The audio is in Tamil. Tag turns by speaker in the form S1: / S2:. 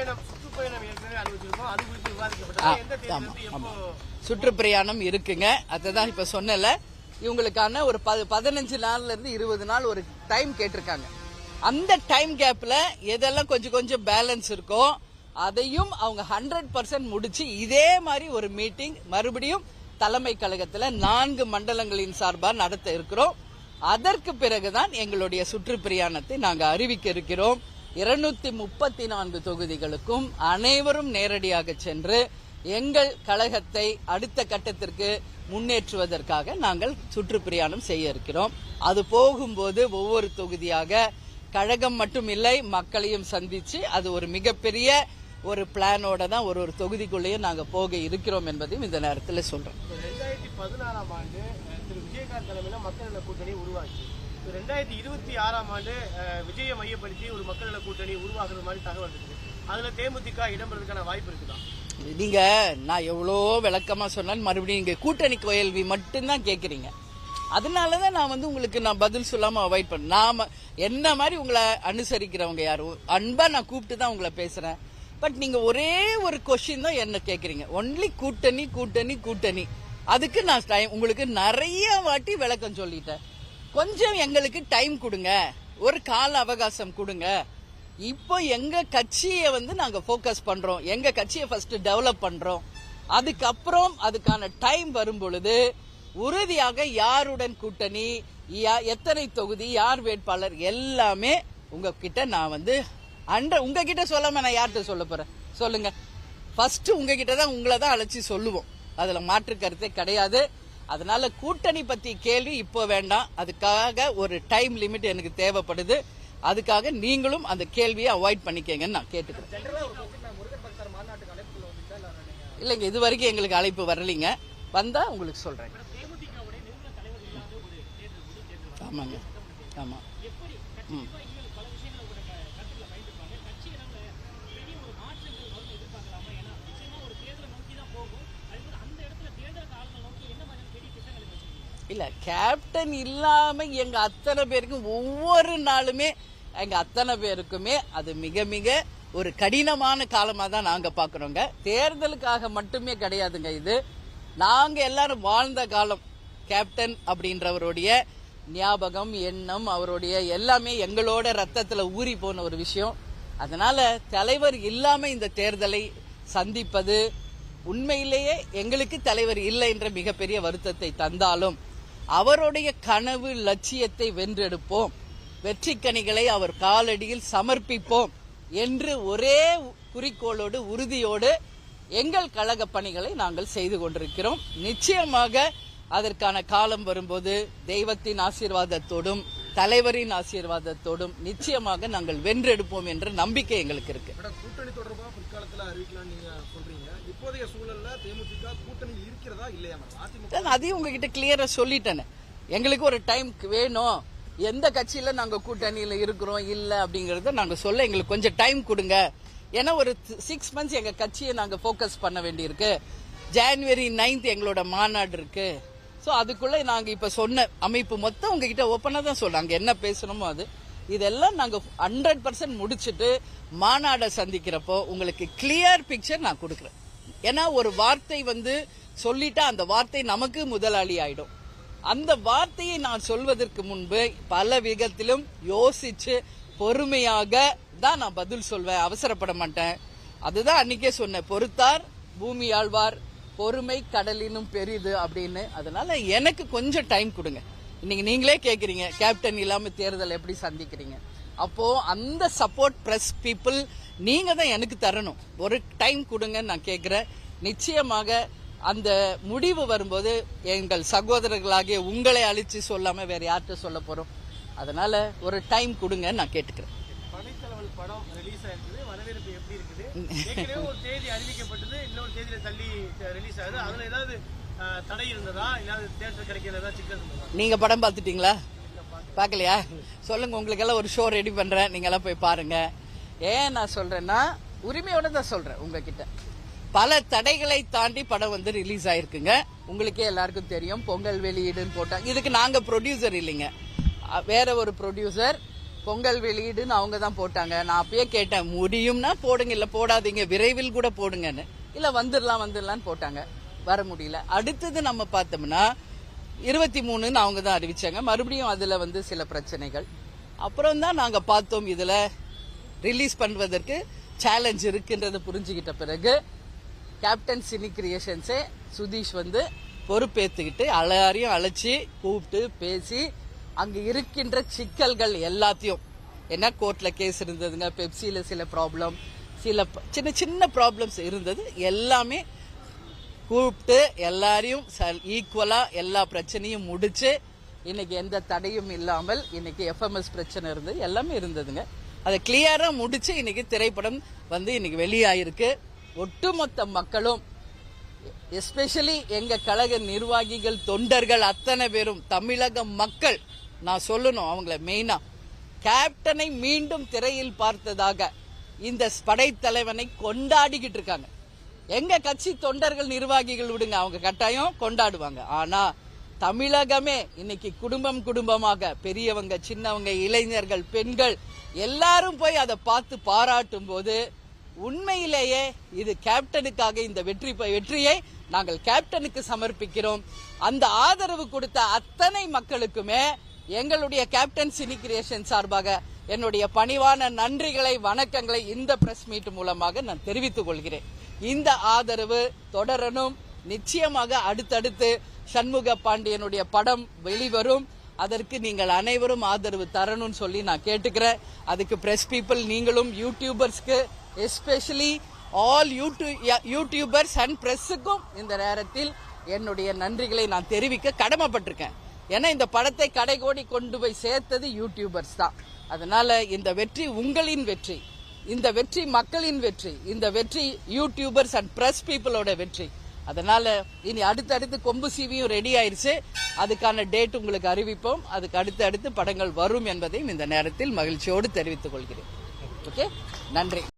S1: சுற்றுப்பயணம் சுற்றுப்பயணம் ஏற்கனவே அறிவிச்சிருக்கோம் அது குறித்து விவாதிக்கப்பட்டது. எந்த தேதியிலிருந்து எப்போ
S2: சுற்றுப்பிரயாணம் இருக்குங்க. அதுதான் இப்ப சொன்னல இவங்களுக்கான ஒரு பதினஞ்சு நாள்ல இருந்து இருபது நாள் ஒரு டைம் கேட்டிருக்காங்க. அந்த டைம் கேப்ல எதெல்லாம் கொஞ்சம் கொஞ்சம் பேலன்ஸ் இருக்கோ அதையும் அவங்க ஹண்ட்ரட் பர்சன்ட் முடிச்சு இதே மாதிரி ஒரு மீட்டிங் மறுபடியும் தலைமை கழகத்துல நான்கு மண்டலங்களின் சார்பா நடத்த இருக்கிறோம். அதற்கு பிறகுதான் எங்களுடைய சுற்றுப்பிரயாணத்தை நாங்க அறிவிக்க இருக்கிறோம். இருநூத்தி முப்பத்தி நான்கு தொகுதிகளுக்கும் அனைவரும் நேரடியாக சென்று எங்கள் கழகத்தை அடுத்த கட்டத்திற்கு முன்னேற்றுவதற்காக நாங்கள் சுற்றுப்பிரயாணம் செய்ய இருக்கிறோம். அது போகும்போது ஒவ்வொரு தொகுதியாக கழகம் மட்டும் இல்லை மக்களையும் சந்திச்சு அது ஒரு மிகப்பெரிய ஒரு பிளானோட தான் ஒரு ஒரு தொகுதிக்குள்ளேயும் நாங்க போக இருக்கிறோம் என்பதையும் இந்த நேரத்தில் சொல்றோம்.
S1: ரெண்டாயிரத்தி பதினாறாம் ஆண்டு திரு விஜயகாந்த் தலைமையில மக்கள் கூட்டணி உருவாக்கி ரெண்டாயிரத்தி இருபத்தி ஆறாம் ஆண்டு விஜயை மையப்படுத்தி ஒரு மக்கள் நல கூட்டணி உருவாக்குற மாதிரி தகவல் இருக்குது. அதுல தேமுதிக இடம்பெறதுக்கான வாய்ப்பு இருக்குதா?
S2: நீங்க நான் எவ்வளோ விளக்கமா சொன்னாலும் மறுபடியும் இங்க கூட்டணி கேள்வி மட்டும்தான் அதனால அதனாலதான் நான் வந்து உங்களுக்கு நான் பதில் சொல்லாம அவாய்ட் பண்ண நாம என்ன மாதிரி உங்களை அனுசரிக்கிறவங்க யாரும் அன்பா நான் கூப்பிட்டு தான் உங்களை பேசுறேன். பட் நீங்க ஒரே ஒரு கொஷின் தான் என்ன கேட்குறீங்க ஒன்லி கூட்டணி கூட்டணி கூட்டணி. அதுக்கு நான் டைம் உங்களுக்கு நிறைய வாட்டி விளக்கம் சொல்லிட்டேன். கொஞ்சம் எங்களுக்கு டைம் கொடுங்க. ஒரு கால அவகாசம் கொடுங்க. இப்போ எங்க கட்சியை வந்து நாங்க ஃபோக்கஸ் பண்றோம். எங்க கட்சியை ஃபர்ஸ்ட் டெவலப் பண்றோம். அதுக்கப்புறம் அதுக்கான டைம் வரும் பொழுது உறுதியாக யாருடன் கூட்டணி யா- எத்தனை தொகுதி யார் வேட்பாளர் எல்லாமே உங்ககிட்ட நான் வந்து அண்ட உங்ககிட்ட சொல்லாம நான் யார்கிட்ட சொல்ல போறேன்? சொல்லுங்க. ஃபர்ஸ்ட் உங்ககிட்ட தான் உங்களை தான் அழைச்சி சொல்லுவோம். அதுல மாற்று கருத்தே கிடையாது. அதனால கூட்டணி பத்தி கேள்வி இப்போ வேண்டாம். அதுக்காக ஒரு டைம் லிமிட் எனக்கு தேவைப்படுது. அதுக்காக நீங்களும் அந்த கேள்வியை அவாய்ட் பண்ணிக்கங்கன்னு நான் கேட்டுக்கிறேன். இல்லைங்க இது வரைக்கும் எங்களுக்கு அழைப்பு வரலைங்க. வந்தா உங்களுக்கு சொல்றேன் ஆமாங்க ஆமா. ம். இல்ல கேப்டன் இல்லாம எங்க அத்தனை பேருக்கும் ஒவ்வொரு நாளுமே எங்க அத்தனை பேருக்குமே அது மிக மிக ஒரு கடினமான காலமா தான் நாங்க பாக்குறோங்க. தேர்தலுக்காக மட்டுமே கிடையாதுங்க இது. நாங்க எல்லாரும் வாழ்ந்த காலம் கேப்டன் அப்படின்றவருடைய ஞாபகம் எண்ணம் அவருடைய எல்லாமே எங்களோட ரத்தத்துல ஊறி போன ஒரு விஷயம். அதனால தலைவர் இல்லாம இந்த தேர்தலை சந்திப்பது உண்மையிலேயே எங்களுக்கு தலைவர் இல்லை என்ற மிகப்பெரிய வருத்தத்தை தந்தாலும் அவருடைய கனவு லட்சியத்தை வென்றெடுப்போம். வெற்றி கனிகளை அவர் காலடியில் சமர்ப்பிப்போம் என்று ஒரே குறிக்கோளோடு உறுதியோடு எங்கள் கழக பணிகளை நாங்கள் செய்து கொண்டிருக்கிறோம். நிச்சயமாக அதற்கான காலம் வரும்போது தெய்வத்தின் ஆசீர்வாதத்தோடும் தலைவரின் ஆசீர்வாதத்தோடும் நிச்சயமாக நாங்கள் வென்றெடுப்போம் என்ற நம்பிக்கை எங்களுக்கு இருக்கு.
S3: கூட்டணி தொடர்பா பிற்காலத்துல அறிவிக்கலாம் நீங்க சொல்றீங்க. இப்போதைய சூழல்ல தேமுதிக கூட்டணியில் இருக்கிறதா இல்லையா
S2: அதையும் உங்ககிட்ட கிளியரா சொல்லிட்டேனே. எங்களுக்கு ஒரு டைம் வேணும். எந்த கட்சியில நாங்க கூட்டணியில இருக்கிறோம் இல்ல அப்படிங்கறத நாங்க சொல்ல எங்களுக்கு கொஞ்சம் டைம் கொடுங்க. ஏன்னா ஒரு சிக்ஸ் மந்த்ஸ் எங்க கட்சியை நாங்க ஃபோக்கஸ் பண்ண வேண்டியிருக்கு. ஜான்வரி 9th எங்களோட மாநாடு இருக்கு. ஸோ அதுக்குள்ளே நாங்கள் இப்போ சொன்ன அமைப்பு மொத்தம் உங்ககிட்ட ஓப்பனாக தான் சொல்கிறாங்க என்ன பேசணுமோ அது. இதெல்லாம் நாங்கள் ஹண்ட்ரட் பர்சன்ட் முடிச்சுட்டு மாநாடை சந்திக்கிறப்போ உங்களுக்கு கிளியர் பிக்சர் நான் கொடுக்குறேன். ஏன்னா ஒரு வார்த்தை வந்து சொல்லிட்டா அந்த வார்த்தை நமக்கு முதலாளி ஆயிடும். அந்த வார்த்தையை நான் சொல்வதற்கு முன்பு பல விதத்திலும் யோசிச்சு பொறுமையாக தான் நான் பதில் சொல்வேன். அவசரப்பட மாட்டேன். அதுதான் அன்னைக்கே சொன்னேன். பொறுத்தார் பூமி ஆழ்வார். பொறுமை கடலினும் பெரிது அப்படின்னு. அதனால எனக்கு கொஞ்சம் டைம் கொடுங்க. இன்னைக்கு நீங்களே கேட்குறீங்க கேப்டன் இல்லாம தேர்தல் எப்படி சந்திக்கிறீங்க. அப்போ அந்த சப்போர்ட் ப்ரெஸ் பீப்புள் நீங்க தான் எனக்கு தரணும். ஒரு டைம் கொடுங்கன்னு நான் கேட்குறேன் நிச்சயமாக அந்த முடிவு வரும்போது எங்கள் சகோதரர்களாகிய உங்களை அழிச்சு சொல்லாம வேற யார்கிட்ட சொல்ல போறோம். அதனால ஒரு டைம் கொடுங்கன்னு நான் கேட்டுக்கிறேன்.
S1: படம் ரிலீஸ் ஆயிருக்குது. வரவேற்பு எப்படி இருக்கு? ஏற்கனவே ஒரு தேதி அறிவிக்கப்பட்டது இன்னொரு தேதியில தள்ளி ரிலீஸ் ஆகுது. அதுல ஏதாவது தடை இருந்ததா? இல்லாத தேட்டர் கிடைக்கிற ஏதாவது சிக்கல் இருந்ததா?
S2: நீங்க படம் பார்த்துட்டீங்களா? பார்க்கலையா? சொல்லுங்க உங்களுக்கெல்லாம் ஒரு ஷோ ரெடி பண்றேன். நீங்க எல்லாம் போய் பாருங்க. ஏன் நான் சொல்றேன்னா உரிமையோட தான் சொல்றேன் உங்ககிட்ட. பல தடைகளை தாண்டி படம் வந்து ரிலீஸ் ஆயிருக்குங்க. உங்களுக்கே எல்லாருக்கும் தெரியும். பொங்கல் வெளியீடுன்னு போட்டாங்க இதுக்கு நாங்க ப்ரொடியூசர் இல்லைங்க. வேற ஒரு ப்ரொடியூசர் பொங்கல் வெளியீடுன்னு அவங்க தான் போட்டாங்க. நான் அப்பயே கேட்டேன் முடியும்னா போடுங்க இல்ல போடாதீங்க விரைவில் கூட போடுங்கன்னு. இல்ல வந்துடலாம் வந்துடலாம்னு போட்டாங்க. வர முடியல. அடுத்தது நம்ம பார்த்தோம்னா இருபத்தி மூணுன்னு அவங்க தான் அறிவிச்சாங்க. மறுபடியும் அதுல வந்து சில பிரச்சனைகள். அப்புறம் தான் நாங்க பார்த்தோம் இதுல ரிலீஸ் பண்ணுவதற்கு சேலஞ்ச் இருக்குன்றதை புரிஞ்சுக்கிட்ட பிறகு கேப்டன் சினி கிரியேஷன்ஸே சுதீஷ் வந்து பொறுப்பேத்துக்கிட்டு எல்லாரையும் அழைச்சி கூப்பிட்டு பேசி அங்கே இருக்கின்ற சிக்கல்கள் எல்லாத்தையும். என்ன கோர்ட்டில் கேஸ் இருந்ததுங்க பெப்சியில் சில ப்ராப்ளம் சில சின்ன சின்ன ப்ராப்ளம்ஸ் இருந்தது. எல்லாமே கூப்பிட்டு எல்லாரையும் ஈக்குவலாக எல்லா பிரச்சனையும் முடித்து இன்னைக்கு எந்த தடையும் இல்லாமல் இன்னைக்கு எஃப்எம்எஸ் பிரச்சனை இருந்தது எல்லாமே இருந்ததுங்க. அதை கிளியராக முடித்து இன்னைக்கு திரைப்படம் வந்து இன்னைக்கு வெளியாயிருக்கு. ஒட்டுமொத்த மக்களும் எஸ்பெஷலி எங்கள் கழக நிர்வாகிகள் தொண்டர்கள் அத்தனை பேரும் தமிழக மக்கள் நான் சொல்லணும் அவங்கள மெயினாக கேப்டனை மீண்டும் திரையில் பார்த்ததாக இந்த படைத்தலைவனை கொண்டாடிக்கிட்டு இருக்காங்க. எங்கள் கட்சி தொண்டர்கள் நிர்வாகிகள் விடுங்க அவங்க கட்டாயம் கொண்டாடுவாங்க. ஆனால் தமிழகமே இன்னைக்கு குடும்பம் குடும்பமாக பெரியவங்க சின்னவங்க இளைஞர்கள் பெண்கள் எல்லாரும் போய் அதை பார்த்து பாராட்டும் போது உண்மையிலேயே இது கேப்டனுக்காக இந்த வெற்றி வெற்றியை நாங்கள் கேப்டனுக்கு சமர்ப்பிக்கிறோம். அந்த ஆதரவு கொடுத்த அத்தனை மக்களுக்குமே எங்களுடைய கேப்டன் சினி கிரியேஷன் சார்பாக என்னுடைய பணிவான நன்றிகளை வணக்கங்களை இந்த பிரஸ் மீட் மூலமாக நான் தெரிவித்துக் கொள்கிறேன். இந்த ஆதரவு தொடரணும். நிச்சயமாக அடுத்தடுத்து சண்முக பாண்டியனுடைய படம் வெளிவரும். அதற்கு நீங்கள் அனைவரும் ஆதரவு தரணும்னு சொல்லி நான் கேட்டுக்கிறேன். அதுக்கு பிரஸ் பீப்புள் நீங்களும் யூடியூபர்ஸ்க்கு எஸ்பெஷலி ஆல் யூடியூபர்ஸ் அண்ட் பிரஸுக்கும் இந்த நேரத்தில் என்னுடைய நன்றிகளை நான் தெரிவிக்க கடமைப்பட்டிருக்கேன். ஏன்னா இந்த படத்தை கடைகோடி கொண்டு போய் சேர்த்தது யூடியூபர்ஸ் தான். அதனால இந்த வெற்றி உங்களின் வெற்றி இந்த வெற்றி மக்களின் வெற்றி இந்த வெற்றி யூடியூபர்ஸ் அண்ட் பிரஸ் பீப்புளோட வெற்றி. அதனால இனி அடுத்தடுத்து கொம்பு சீவியும் ரெடி ஆயிருச்சு. அதுக்கான டேட் உங்களுக்கு அறிவிப்போம். அதுக்கு அடுத்து அடுத்து படங்கள் வரும் என்பதையும் இந்த நேரத்தில் மகிழ்ச்சியோடு தெரிவித்துக் கொள்கிறேன். ஓகே நன்றி.